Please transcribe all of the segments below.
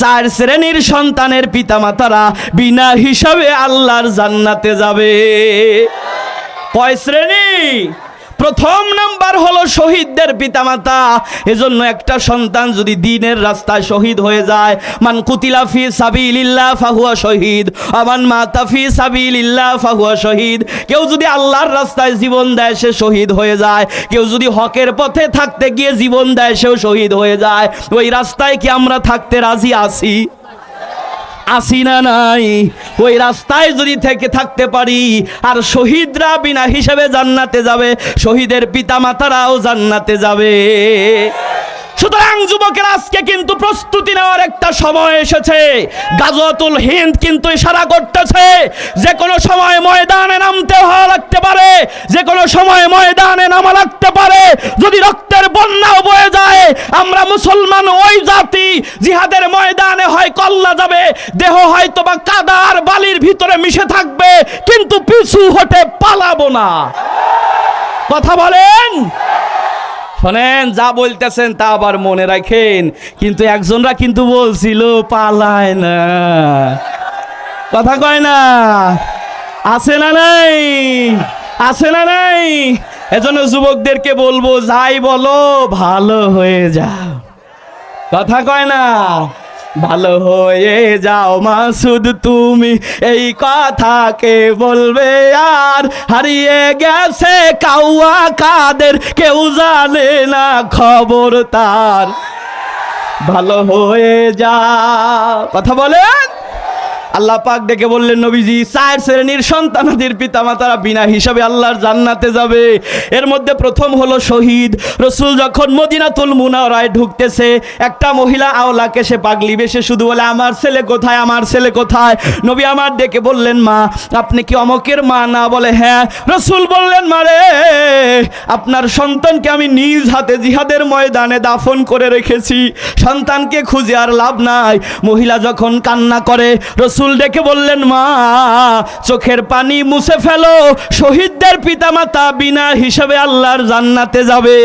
চার শ্রেণির সন্তানের পিতা মাতারা বিনা হিসাবে আল্লাহর জান্নাতে যাবে। কয় শ্রেণি? প্রথম নাম্বার হলো শহীদদের পিতামাতা। এজন্য একটা সন্তান যদি দিনের রাস্তায় শহীদ হয়ে যায়, মান কুতিলা ফি সাবিলিল্লাহ ফাহুয়া শহীদ আমান মাতা ফি সাবিলিল্লাহ ফাহুয়া শহীদ। কেউ যদি আল্লাহর রাস্তায় জীবন দেয়, সে শহীদ হয়ে যায়। কেউ যদি হকের পথে থাকতে গিয়ে জীবন দেয়, সেও শহীদ হয়ে যায়। ওই রাস্তায় কি আমরা থাকতে রাজি আছি? আসি না নাই। ওই রাস্তায় যদি থেকে থাকতে পারি, আর শহীদরা বিনা হিসেবে জান্নাতে যাবে, শহীদের পিতা মাতারাও জান্নাতে যাবে। সুতরাং যুবকের আজকে কিন্তু প্রস্তুতি নেওয়ার একটা সময় এসেছে। গাজওয়াতুল হিন্দ কিন্তু ইশারা করতেছে, যে কোনো সময় ময়দানে নামতে হওয়া লাগতে পারে, যে কোনো সময় ময়দানে নামা লাগতে পারে। যদি রক্তের বন্যাও বয়ে যায়, আমরা মুসলমান ওই জাতি, জিহাদের ময়দানে হয় কল্লা যাবে, দেহ হয়তো বা কাদার বালির ভিতরে মিশে থাকবে, কিন্তু পিছু হটে পালাবো না। কথা বলেন? শোনেন, যা বলতেছেন তা আবার মনে রাখেন। কিন্তু একজনরা কিন্তু বলছিল, পালায় না। কথা কয় না। আছে না নাই? আছে না নাই? এজন্য যুবকদেরকে বলব, যাই বলো, ভালো হয়ে যাও। কথা কয় না। ভালো হয়ে যাও মাসুদ, তুমি এই কথা কে বলবে আর হারিয়ে গেছে কাউয়া কাদের, কেউ জানে না খবর তার। ভালো হয়ে যা কথা বলেন? আল্লাহ পাক ডেকে বললেন, নবীজি চার শ্রেণির সন্তানাদের পিতামাতারা বিনা হিসাবে আল্লাহর জান্নাতে যাবে। এর মধ্যে প্রথম হলো শহীদ। রসুল যখন মদিনাতুল মুনাওয়ারায় ঢুকতেছে, একটা মহিলা আওলাকে সে পাগলি বেশে শুধু বলে, আমার ছেলে কোথায়? আমার ছেলে কোথায়? নবী আমার ডেকে বললেন, মা, আপনি কি অমকের মা না? বলে হ্যাঁ। রসুল বললেন মারে আপনার সন্তানকে আমি নিজ হাতে জিহাদের ময়দানে দাফন করে রেখেছি। সন্তানকে খুঁজে আর লাভ নাই। মহিলা যখন কান্না করে, রসুল ডেকে বললেন মা চোখের পানি মুছে ফেলো। শহীদদের পিতামাতা বিনা হিসাবে আল্লাহর জান্নাতে যাবে।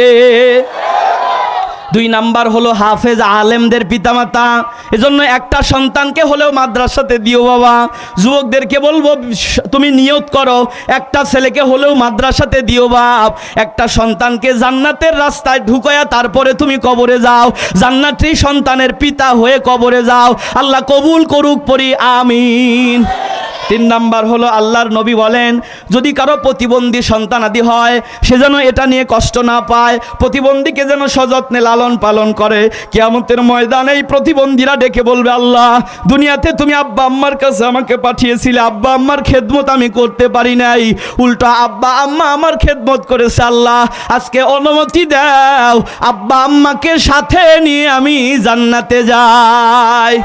দুই নাম্বার হলো হাফেজ আলেমদের পিতামাতা। এজন্য একটা সন্তানকে হলেও মাদ্রাসাতে দিও বাবা। যুবকদেরকে বলব, তুমি নিয়ত করো, একটা ছেলেকে হলেও মাদ্রাসাতে দিও বাপ। একটা সন্তানকে জান্নাতের রাস্তায় ঢুকায়া তারপরে তুমি কবরে যাও। জান্নাতি সন্তানের পিতা হয়ে কবরে যাও। আল্লাহ কবুল করুক পরি, আমিন। তিন নাম্বার হলো আল্লাহর নবী বলেন, যদি কারও প্রতিবন্ধী সন্তান আদি হয়, সে যেন এটা নিয়ে কষ্ট না পায়। প্রতিবন্ধীকে যেন সযত্নে লালন পালন করে। কেয়ামতের ময়দানে এই প্রতিবন্ধীরা ডেকে বলবে, আল্লাহ, দুনিয়াতে তুমি আব্বা আম্মার কাছে আমাকে পাঠিয়েছিলে। আব্বা আম্মার খেদমত আমি করতে পারি নাই। উল্টা আব্বা আম্মা আমার খেদমত করেছে, আল্লাহ, আজকে অনুমতি দাও। আব্বা আম্মাকে সাথে নিয়ে আমি জান্নাতে যাই।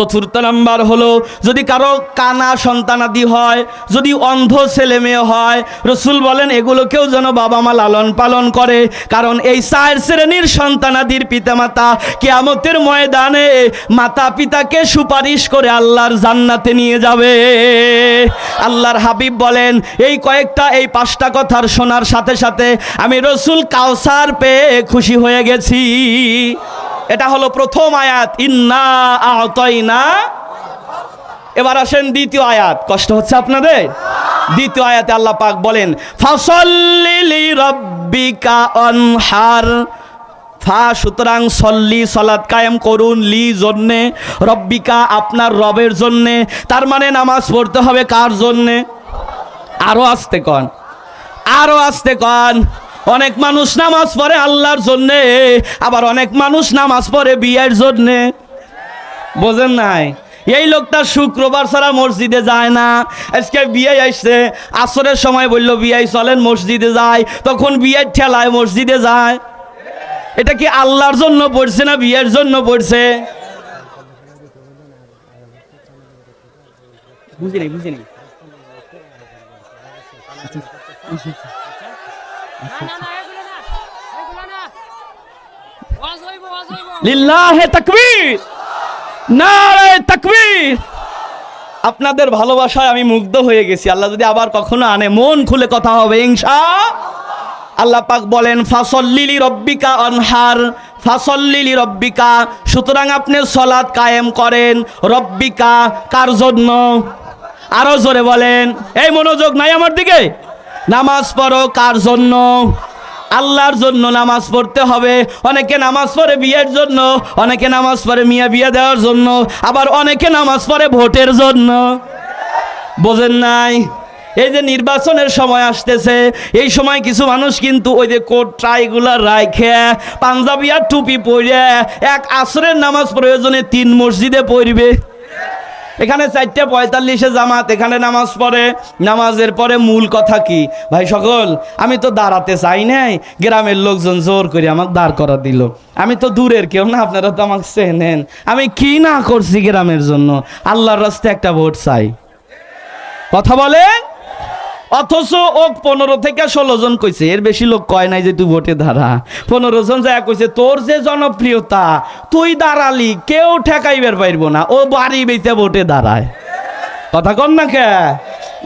চতুর্থ নাম্বার হলো, যদি কারও কানা সন্তানাদি হয়, যদি অন্ধ ছেলে মেয়ে হয়, রসুল বলেন, এগুলোকেও যেন বাবা মা লালন পালন করে। কারণ এই চার শ্রেণির সন্তানাদির পিতামাতা কেয়ামতের ময়দানে মাতা পিতাকে সুপারিশ করে আল্লাহর জান্নাতে নিয়ে যাবে। আল্লাহর হাবিব বলেন, এই কয়েকটা, এই পাঁচটা কথার শোনার সাথে সাথে আমি রসুল কাউসার পেয়ে খুশি হয়ে গেছি। এটা হলো প্রথম আয়াত। ইন্না আতইনা। এবার আসেন দ্বিতীয় আয়াত। কষ্ট হচ্ছে আপনাদের? দ্বিতীয় আয়াতে আল্লাহ পাক বলেন ফাসল্লিলি রব্বিকা অনহার ফা, সুতরাং সল্লি সলাৎ কায়েম করুন লি জন্যে, রব্বিকা আপনার রবের জন্যে। তার মানে নামাজ পড়তে হবে কার জন্যে? আরও আসতে কন। আরও আসতে কন। অনেক মানুষ নামাজ পড়ে আল্লাহর জন্যে, আবার অনেক মানুষ নামাজ পড়ে বিয়ের জন্যে। বোঝেন নাই? এই লোকটা শুক্রবার ছাড়া মসজিদে যায় না। আজকে বিয়ে আসছে আসরের সময় বলল বিয়ে চলেন, মসজিদে যায়। তখন বিয়ের ঠেলায় মসজিদে যায়। এটা কি আল্লাহর জন্য পড়ছে না বিয়ের জন্য পড়ছে? বুঝিনি বুঝিনি। লিল্লাহে তাকবীর নারে তাকবীর। আপনাদের ভালোবাসায় আমি মুগ্ধ হয়ে গেছি। আল্লাহ যদি আবার কখনো আনে, মন খুলে কথা হবে, ইনশা। আল্লাহ পাক বলেন ফাসল্লিলি রব্বিকা অনহার ফাসল্লিলি রব্বিকা সুতরাং আপনি সলাৎ কায়েম করেন, রব্বিকা, কার জন্য? আরও জোরে বলেন, এই মনোযোগ নাই আমার দিকে? নামাজ পড়ো কার জন্য? আল্লাহর জন্য নামাজ পড়তে হবে। অনেকে নামাজ পড়ে বিয়ের জন্য, অনেকে নামাজ পড়ে মিয়া বিয়ে দেওয়ার জন্য, আবার অনেকে নামাজ পড়ে ভোটের জন্য। বোঝেন নাই? এই যে নির্বাচনের সময় আসতেছে, এই সময় কিছু মানুষ কিন্তু ওই যে কোট, ট্রাইগুলা রাইখে, পাঞ্জাবি আর টুপি পরে এক আসরের নামাজ প্রয়োজনে তিন মসজিদে পড়বে। এখানে চারটে পঁয়তাল্লিশে জামাত, এখানে নামাজ পড়ে। নামাজের পরে মূল কথা কি? ভাই সকল, আমি তো দাঁড়াতে চাই নাই। গ্রামের লোকজন জোর করে আমাকে দাঁড় করা দিল। আমি তো দূরের কেউ না, আপনারা তো আমাকে চেনেন। আমি কি না করছি গ্রামের জন্য? আল্লাহর রাস্তায় একটা ভোট চাই। কথা বলে অথচ ও পনেরো থেকে ষোলো জন কইছে, এর বেশি লোক কয় নাই যে তুই ভোটে দাঁড়া। পনেরো জন যা কইছে, তোর যে জনপ্রিয়তা, তুই দাঁড়ালি, কেউ ঠেকাইবার পারব না, ও বাড়ি বেঁচে ভোটে দাঁড়ায়। কথা কন না কে?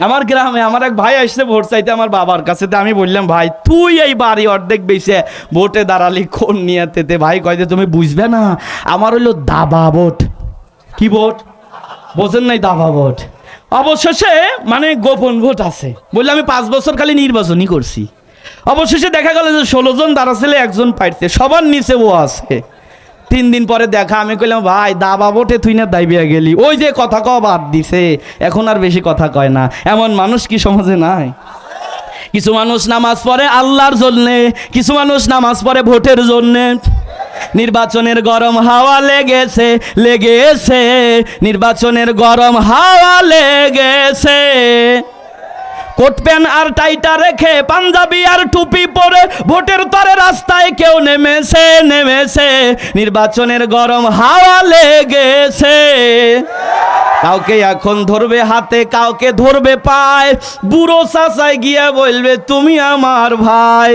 আমার গ্রামে আমার এক ভাই আসছে ভোট চাইতে, আমার বাবার কাছে আমি বললাম, ভাই, তুই এই বাড়ি অর্ধেক বেছে ভোটে দাঁড়ালি, কোন নিয়াতে ভাই কয় যে, তুমি বুঝবে না, আমার হইল দাবা ভোট। কি ভোট? বোঝেন নাই দাবা ভোট। অবশেষে মানে গোপন ভোট আছে। বললে আমি পাঁচ বছর খালি নির্বাচনই করছি। অবশেষে দেখা গেল যে ষোলো জন দাঁড়াছিলে একজন পাইছে, সবার নিচে ও আছে। তিন দিন পরে দেখা, আমি কইলাম, ভাই, দাবা ভোটে তুই না দাইবিয়া গেলি। ওই যে কথা কওয়া বাদ দিছে। এখন আর বেশি কথা কয় না। এমন মানুষ কি সমাজে নাই? কিছু মানুষ নামাজ পড়ে আল্লাহর জন্যে, কিছু মানুষ নামাজ পড়ে ভোটের জন্যে। নির্বাচনের গরম হাওয়া লেগেছে লেগেছে। নির্বাচনের গরম হাওয়া লেগেছে। কোট প্যান্ট আর টাইটা রেখে পাঞ্জাবি আর টুপি পরে ভোটের তরে রাস্তায় কেউ নেমেছে নেমেছে। নির্বাচনের গরম হাওয়া লেগেছে। কাউকে এখন ধরবে হাতে, কাউকে ধরবে পায়। বুড়ো চাচায় গিয়া বলবে, তুমি আমার ভাই।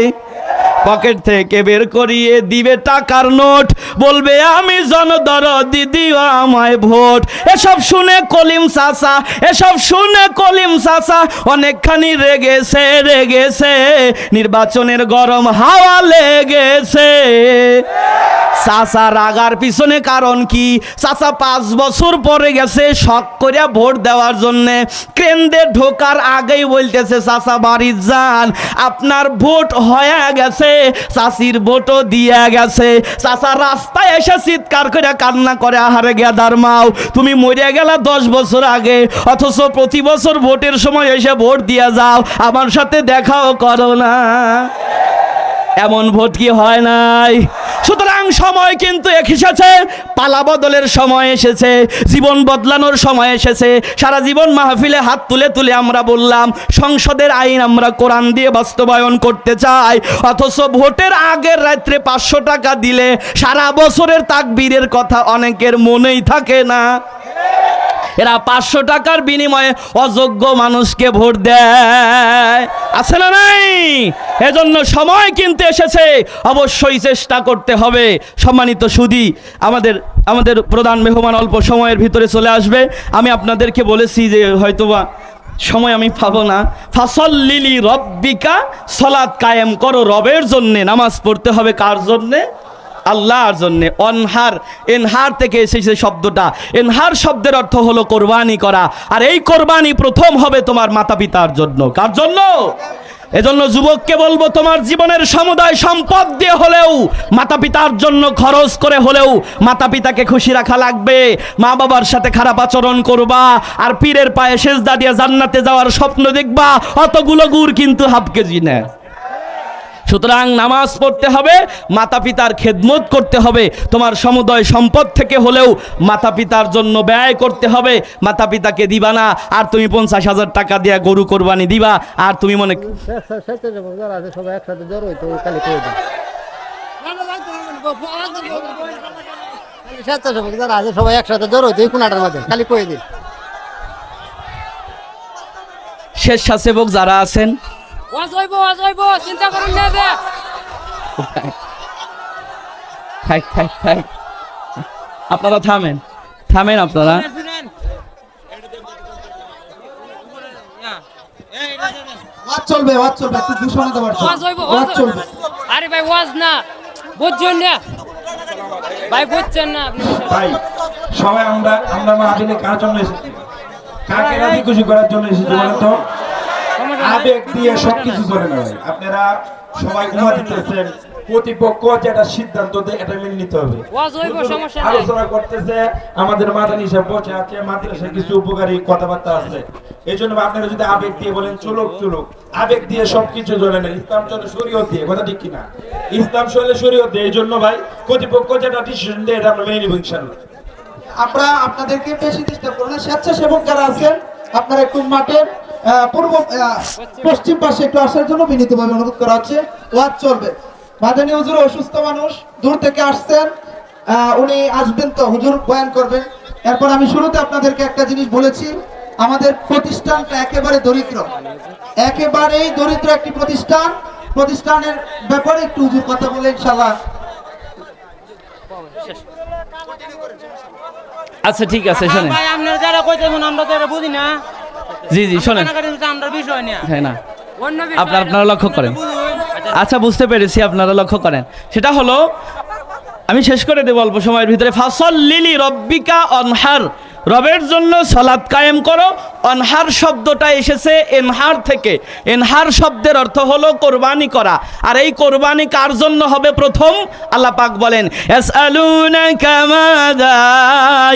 পকেট থেকে বের করিয়ে দিবে টাকার নোট। বলবে, আমি জনদর দিদি আমায় ভোট। এসব শুনে কলিম সাসা এসব শুনে কলিম সাসা অনেকখানি রেগেছে রেগেছে। নির্বাচনের গরম হাওয়া লেগেছে। চাচা রাগার পিছনে কারণ কি? চাচা পাঁচ বছর পরে গেছে, শখ করিয়া ভোট দেওয়ার জন্যে। কেন্দ্রে ঢোকার আগেই বলতেছে, চাচা বাড়ি যান, আপনার ভোট হয়ে গেছে চাষির ভোটও দিয়া গেছে। চাচা রাস্তায় এসে চিৎকার করে কান্না করে, আহারে গেদার মাও, তুমি মরে গেলা দশ বছর আগে, অথচ প্রতি বছর ভোটের সময় এসে ভোট দিয়া যাও, আমার সাথে দেখাও করো না। এমন ভোট কি হয় নাই? সুতরাং সময় কিন্তু এসেছে, পালা বদলের সময় এসেছে, জীবন বদলানোর সময় এসেছে। সারা জীবন মাহফিলে হাত তুলে তুলে আমরা বললাম, সংসদের আইন আমরা কোরআন দিয়ে বাস্তবায়ন করতে চাই, অথচ ভোটের আগের রাত্রে পাঁচশো টাকা দিলে সারা বছরের তাকবীরের কথা অনেকের মনেই থাকে না। এরা পাঁচশো টাকার বিনিময়ে অযোগ্য মানুষকে ভোট দেয়। আছে না নাই? এজন্য সময় কিনতে এসেছে। অবশ্যই চেষ্টা করতে হবে। সম্মানিত সুদী, আমাদের আমাদের প্রধান মেহমান অল্প সময়ের ভিতরে চলে আসবে। আমি আপনাদেরকে বলেছি যে হয়তোবা সময় আমি পাবো না। ফাসল লিলি রব্বিকা সলাৎ কায়েম করো রবের জন্যে। নামাজ পড়তে হবে কার জন্যে? আল্লাহর জন্য। অনহার, এনহার থেকে এসেছে শব্দটা। এনহার শব্দের অর্থ হলো কোরবানি করা। আর এই কোরবানি প্রথম হবে তোমার মাতা পিতার জন্য। কার জন্য? এজন্য যুবককে বলব, তোমার জীবনের সমুদায় সম্পদ দিয়ে হলেও মাতা পিতার জন্য খরচ করে হলেও মাতা পিতাকে খুশি রাখা লাগবে। মা বাবার সাথে খারাপ আচরণ করবা, আর পীরের পায়ে সেজদা দিয়ে জান্নাতে যাওয়ার স্বপ্ন দেখবা, অতগুলো গুড় কিন্তু হাফ কেজি নেয়। সুতরাং নামাজ পড়তে হবে মাতা পিতার খেদমত করতে হবে তোমার সমুদয় সম্পদ থেকে হলেও মাতা পিতার জন্য ব্যয় করতে হবে মাতা পিতাকে দিবা না আর তুমি পঞ্চাশ হাজার টাকা দিয়া গরু কোরবানি দিবা আর তুমি মনে সবাই একসাথে জড়ো হইতো খালি করে দিন স্বেচ্ছাসেবক যারা আছে সবাই একসাথে জড়ো হইতো এই কোনাটার মধ্যে খালি দিন স্বেচ্ছাসেবক যারা আছেন ওয়াজ হইব ওয়াজ হইব চিন্তা করুন না দে থাক থাক থাক। আপনারা থামেন। থামেন আপনারা। চলবে ওয়াজ চলবে একটু দূষণে দেওয়ার ওয়াজ চলবে। আরে ভাই ওয়াজ না। বুঝছেন না? ভাই বুঝছেন না? আপনি ভাই সবাই আমরা আমরা মাহফিলে কার জন্য এসেছি? কাকে রাজি খুশি করার জন্য এসেছি বলেন তো? আবেগ দিয়ে সবকিছু চলে না ভাই আপনারা সবাই ঘুমা দিতেছেন প্রতিপক্ষ যেটা সিদ্ধান্ত দেয় এটা মেনে নিতে হবে। ওয়াজ হইব, সমস্যা নাই। আলোচনা করতেছে আমাদের মাদানি সাহেব বসে আছে মাদ্রাসায় কিছু উপকারী কথাবার্তা আছে। এই জন্য আপনারা যদি আবেগ দিয়ে বলেন চলুক চলুক। আবেগ দিয়ে সবকিছু চলে না ইসলাম চলে শরীয়ত দিয়ে কথা ঠিক কিনা? ইসলাম চলে শরীয়ত দিয়ে এই জন্য ভাই প্রতিপক্ষ যেটা ডিসিশন দেয় এটা আমরা মেনে নিব ইনশাল্লাহ আমরা আপনাদেরকে বেশি ডিস্টার্ব করব স্বেচ্ছাসেবক যারা আছেন আপনারা একটু মাঠের পূর্ব পশ্চিম পাশে একটু আসার জন্য বিনীতভাবে অনুরোধ করা হচ্ছে। ওয়াজ চলবে। মাদানী হুজুর অসুস্থ মানুষ দূর থেকে আসছেন। উনি আসবেন তো হুজুর বয়ান করবেন এরপর আমি শুরুতে আপনাদেরকে একটা জিনিস বলেছি আমাদের প্রতিষ্ঠানটা একেবারে দরিদ্র। একেবারেই দরিদ্র একটি প্রতিষ্ঠান। প্রতিষ্ঠানের ব্যাপারে একটু হুজুর কথা বলে ইনশাল্লাহ আচ্ছা ঠিক আছে শোনেন। ভাই আপনারা যারা কইতেছেন আমরা তো এটা বুঝি না। জি জি শোনেন। কানাকাটি হচ্ছে আমরা বিষয় না হ্যাঁ না। আপনারা আপনারা লক্ষ্য করেন। আচ্ছা বুঝতে পেরেছি আপনারা লক্ষ্য করেন। সেটা হলো আমি শেষ করে দেব অল্প সময়ের ভিতরে। ফাসল লিলি রব্বিকা অনহার। রবের জন্য সালাদ কায়েম করো। অনহার শব্দটা এসেছে এনহার থেকে। এনহার শব্দের অর্থ হলো কোরবানি করা। আর এই কোরবানি কার জন্য হবে প্রথম? আল্লাহ পাক বলেন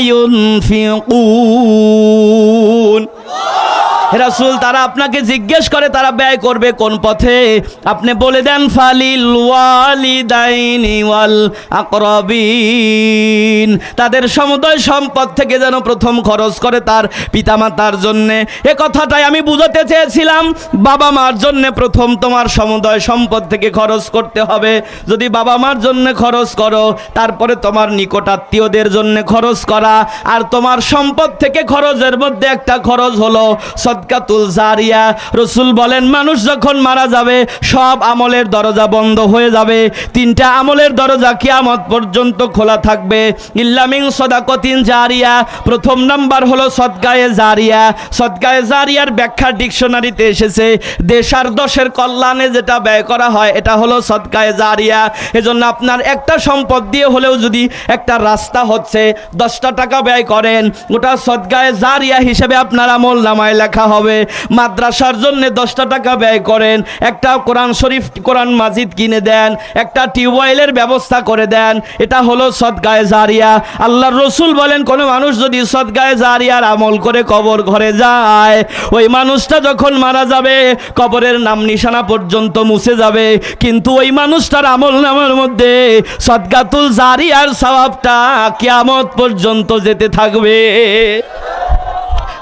ইউনফিকুন। রাসূল, তারা আপনাকে জিজ্ঞেস করে, তারা ব্যয় করবে কোন পথে? আপনি বলে দেন, ফালিল ওয়াল আকরাবিন। তাদের সমুদয় সম্পদ থেকে যেন প্রথম খরচ করে তার পিতামাতার জন্য। এ কথাটাই আমি বুঝাতে চেয়েছিলাম, বাবা মার জন্য প্রথম তোমার সমুদয় সম্পদ থেকে খরচ করতে হবে। যদি বাবা মার জন্য খরচ করো, তারপরে তোমার নিকটাত্মীয়দের জন্য খরচ করা। আর তোমার সম্পদ থেকে খরচের মধ্যে একটা খরচ হলো সদকাতুল জারিয়া। রসুল বলেন, মানুষ যখন মারা যাবে, সব আমলের দরজা বন্ধ হয়ে যাবে। তিনটা আমলের দরজা কিয়ামত পর্যন্ত খোলা থাকবে। ইল্লামিং সদাকতিন জারিয়া। প্রথম নাম্বার হলো সদগায়ে জারিয়া। সদগায়ে জারিয়ার ব্যাখ্যা ডিকশনারিতে এসেছে, দেশ আর দশের কল্যাণে যেটা ব্যয় করা হয়, এটা হলো সদকায়ে জারিয়া। এজন্য আপনার একটা সম্পদ দিয়ে হলেও যদি একটা রাস্তা হচ্ছে, দশটা টাকা ব্যয় করেন, ওটা সদগায়ে জারিয়া হিসেবে আপনার আমল নামায় লেখা হবে। মাদ্রাসার জন্য দশটা টাকা ব্যয় করেন, একটা কোরআন শরীফ, কোরআন মাজিদ কিনে দেন, একটা টিউবওয়েলের ব্যবস্থা করে দেন, এটা হলো সদগায়ে জারিয়া। আল্লাহর রসুল বলেন, কোনো মানুষ যদি সদগায়ে জারিয়ার আমল করে কবর ঘরে যায়, ওই মানুষটা যখন মারা যাবে, কবরের নাম নিশানা পর্যন্ত মুছে যাবে। কিন্তু ওই মানুষটার আমল নামের মধ্যে সদগাতুল জারিয়ার সওয়াবটা কিয়ামত পর্যন্ত যেতে থাকবে।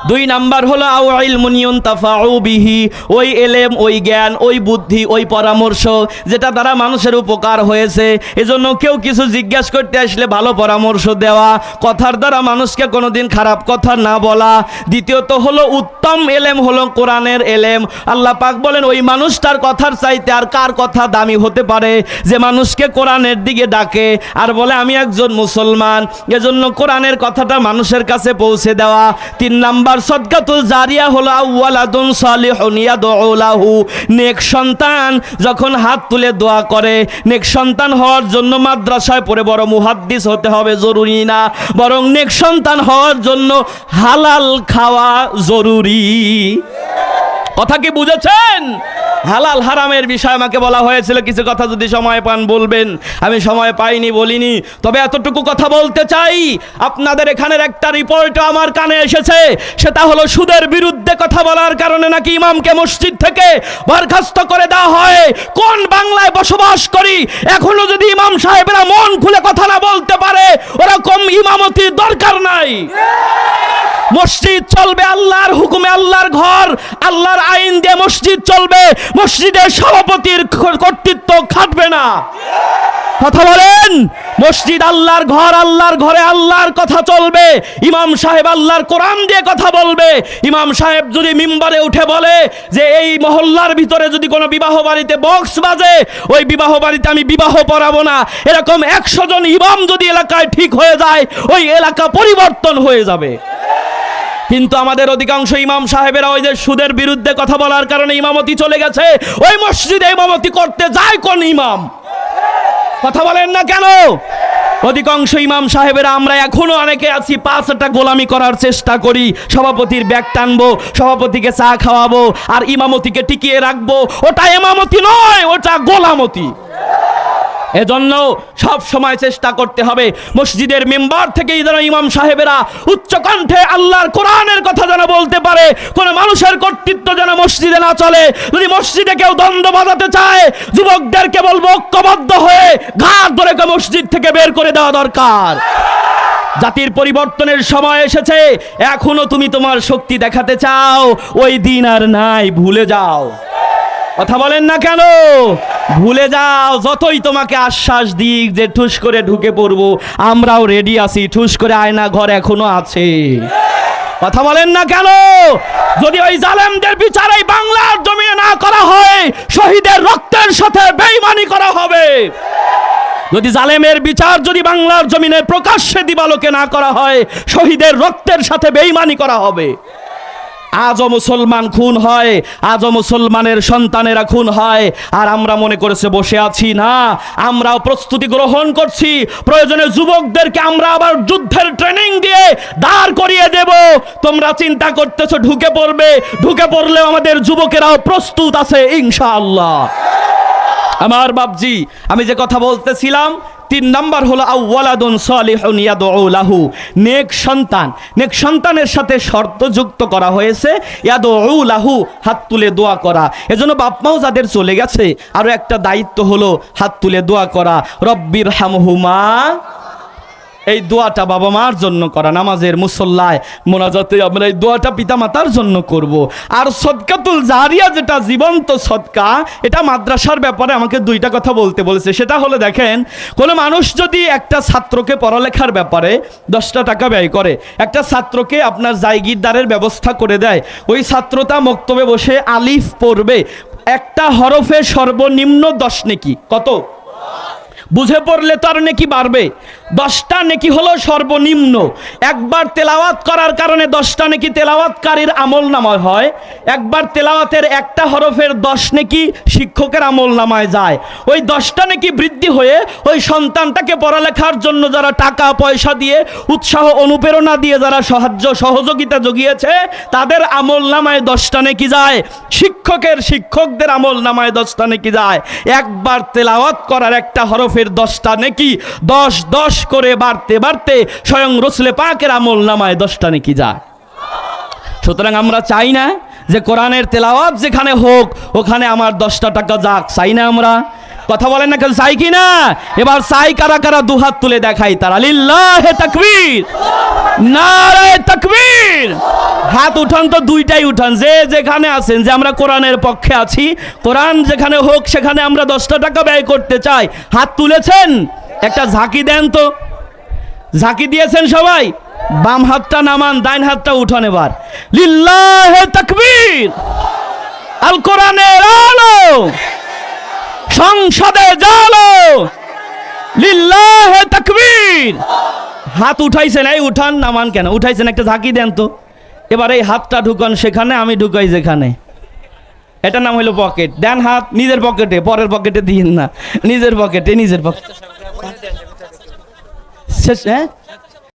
দুই নাম্বার হলো আউ ইলমুনিয়ন তাফাউ বিহি ওই এলেম, ওই জ্ঞান, ওই বুদ্ধি, ওই পরামর্শ যেটা দ্বারা মানুষের উপকার হয়েছে। এজন্য কেউ কিছু জিজ্ঞেস করতে আসলে ভালো পরামর্শ দেওয়া, কথার দ্বারা মানুষকে কোনোদিন খারাপ কথা না বলা। দ্বিতীয়ত হলো, উত্তম এলেম হলো কোরআনের এলেম। আল্লাহ পাক বলেন, ওই মানুষটার কথার চাইতে আর কার কথা দামি হতে পারে? যে মানুষকে কোরআনের দিকে ডাকে আর বলে, আমি একজন মুসলমান। এজন্য কোরআনের কথাটা মানুষের কাছে পৌঁছে দেওয়া। তিন নাম্বার সদকাতুল জারিয়া হলো আউ্লাদুন সালিহুন ইয়াদউ লাহু নেক সন্তান যখন হাত তুলে দোয়া করে, নেক সন্তান হওয়ার জন্য মাদ্রাসায় পড়ে বড় মুহাদ্দিস হতে হবে, জরুরি না। বরং নেক সন্তান হওয়ার জন্য হালাল খাওয়া জরুরি। কথা কি বুঝেছেন? হালাল হারামের বিষয় আমাকে বলা হয়েছিল, কিছু কথা যদি সময় পান বলবেন। আমি সময় পাইনি, বলিনি। তবে এতটুকু কথা বলতে চাই, আপনাদের এখানের একটা রিপোর্ট আমার কানে এসেছে, সেটা হলো সুদের বিরুদ্ধে কথা বলার কারণে নাকি ইমামকে মসজিদ থেকে বরখাস্ত করে দেওয়া হয়। কোন বাংলায় বসবাস করি? এখনও যদি ইমাম সাহেবরা মন খুলে কথা না বলতে পারে, ওরকম ইমামতির দরকার নাই। মসজিদ চলবে আল্লাহর হুকুমে, আল্লাহর ঘর, আল্লাহর আইন দিয়ে মসজিদ চলবে। মসজিদের সভাপতির কর্তৃত্ব খাটবে না। কথা বলেন, মসজিদ আল্লাহর ঘর, আল্লাহর ঘরে আল্লাহর কথা চলবে। ইমাম সাহেব আল্লাহর কোরআন দিয়ে কথা বলবে। ইমাম সাহেব যদি মিম্বারে উঠে বলে যে, এই মহল্লার ভিতরে যদি কোনো বিবাহ বাড়িতে বক্স বাজে, ওই বিবাহ বাড়িতে আমি বিবাহ পড়াবো না। এরকম একশো জন ইমাম যদি এলাকায় ঠিক হয়ে যায়, ওই এলাকা পরিবর্তন হয়ে যাবে। কিন্তু আমাদের অধিকাংশ ইমাম সাহেবেরা ওই যে সুদের বিরুদ্ধে কথা বলার কারণে ইমামতি চলে গেছে। ওই মসজিদে ইমামতি করতে যায় কোন ইমাম? কথা বলেন না কেন? অধিকাংশ ইমাম সাহেবেরা, আমরা এখনও অনেকে আছি, পাঁচটা গোলামি করার চেষ্টা করি। সভাপতির ব্যাগ টানবো, সভাপতিকে চা খাওয়াবো, আর ইমামতিকে টিকিয়ে রাখব। ওটা ইমামতি নয়, ওটা গোলামতি। এজন্য সব সময় চেষ্টা করতে হবে। মসজিদের মেম্বার থেকেই যেন ইমাম সাহেবেরা উচ্চ কণ্ঠে আল্লাহর কোরআনের কথা যেন বলতে পারে। কোন মানুষের কর্তৃত্ব যেন মসজিদে না চলে। যদি মসজিদে কেউ দ্বন্দ্ব বাজাতে চায় যুবকদেরকে বলব ঐক্যবদ্ধ হয়ে ঘাট ধরে মসজিদ থেকে বের করে দেওয়া দরকার। জাতির পরিবর্তনের সময় এসেছে। এখনও তুমি তোমার শক্তি দেখাতে চাও। ওই দিন আর নাই, ভুলে যাও। কথা বলেন না কেন? ভুলে যাও, যতই তোমাকে আশ্বাস দিক যে ঠুস করে ঢুকে পড়ব, আমরাও রেডি আছি, ঠুস করে আয়না ঘর এখনও আছে। কথা বলেন না কেন? যদি ওই জালেমদের বিচার বাংলার জমিনে না করা হয়, শহীদের রক্তের সাথে বেইমানি করা হবে। যদি জালেমের বিচার যদি বাংলার জমিনে প্রকাশ্যে দিবালোকে না করা হয়, শহীদের রক্তের সাথে বেইমানি করা হবে। আজও মুসলমান খুন হয়, আজও মুসলমানের সন্তানেরা খুন হয়, আর আমরা মনে করেছে বসে আছি না, আমরাও প্রস্তুতি গ্রহণ করছি, প্রয়োজনে যুবকদেরকে আমরা আবার যুদ্ধের ট্রেনিং দিয়ে দাঁড় করিয়ে দেব। তোমরা চিন্তা করতেছো ঢুকে পড়বে, ঢুকে পড়লেও আমাদের যুবকেরাও প্রস্তুত আছে, ইনশাআল্লাহ। আমার বাপজি, আমি যে কথা বলতেছিলাম তিন নাম্বার হলো আউ্লাদুন সালিহুন ইয়াদউ লাহু। নেক সন্তান। নেক সন্তানের সাথে শর্ত যুক্ত করা হয়েছে ইয়াদউ লাহু, হাত তুলে দোয়া করা। এজন্য বাপ মাও যাদের চলে গেছে, আরও একটা দায়িত্ব হলো হাত তুলে দোয়া করা। রব্বির হামহুমা এই দোয়াটা বাবা মার জন্য করা, নামাজের মুসল্লায় মোনাজাতে আমরা এই দোয়াটা পিতামাতার জন্য করব। আর সদকাতুল জারিয়া যেটা জীবন্ত সদকা, এটা মাদ্রাসার ব্যাপারে আমাকে দুইটা কথা বলতে বলেছে সেটা হলো দেখেন, কোনো মানুষ যদি একটা ছাত্রকে পড়ালেখার ব্যাপারে দশটা টাকা ব্যয় করে, একটা ছাত্রকে আপনার জায়গিরদারের ব্যবস্থা করে দেয়, ওই ছাত্রতা মক্তবে বসে আলিফ পড়বে, একটা হরফে সর্বনিম্ন দশ নেকি, কত বুঝে পড়লে তার নেকি বাড়বে। দশটা নেকি হলো সর্বনিম্ন। একবার তেলাওয়াত করার কারণে দশটা নেকি তেলাওয়াতকারীর আমল নামায় হয়। একবার তেলাওয়াতের একটা হরফের দশ নেকি শিক্ষকের আমল নামায় যায়। ওই দশটা নেকি বৃদ্ধি হয়ে ওই সন্তানটাকে পড়ালেখার জন্য যারা টাকা, পয়সা দিয়ে, উৎসাহ, অনুপ্রেরণা দিয়ে যারা সাহায্য, সহযোগিতা জগিয়েছে, তাদের আমল নামায় দশটা নেকি যায়। শিক্ষকের শিক্ষকদের আমল নামায় দশটা নেকি যায়। একবার তেলাওয়াত করার একটা হরফের দশটা নেকি? দশ দশ করে বাড়তে বাড়তে স্বয়ং রসলে পাকের আমল নামায় দশটা নেকি যায় সুতরাং আমরা চাই না যে কোরআনের তেলাওয়াত যেখানে হোক, ওখানে আমার দশটা টাকা যাক। চাই না আমরা? কথা বলেন না কেউ চাই কি না এবার চাই কারা কারা দুহাত তুলে দেখাই তারা। লিল্লাহে তাকবীর। নারায়ে তাকবীর। হাত উঠান তো দুইটাই উঠান। যে যেখানে আছেন, যে আমরা কোরআনের পক্ষে আছি, কোরআন যেখানে হোক, সেখানে আমরা দশটা টাকা ব্যয় করতে চাই। হাত তুলেছেন? একটা ঝাঁকি দেন তো। ঝাঁকি দিয়েছেন সবাই? বাম হাতটা নামান ডাইন হাতটা উঠান এবার। লিল্লাহে তাকবীর। আল কোরআনের আলো। সংসদে জালো। লিল্লাহে তাকবীর। হাত উঠাইছেন, এই উঠান, নামান কেন? উঠাইছেন, একটা ঝাঁকি দেন তো। এবার এই হাতটা ঢুকান সেখানে, আমি ঢুকাই যেখানে। এটার নাম হলো পকেট। দেন হাত, নিজের পকেটে, পরের পকেটে দিন না। নিজের পকেটে নিজের পকেটে। শেষ হ্যাঁ?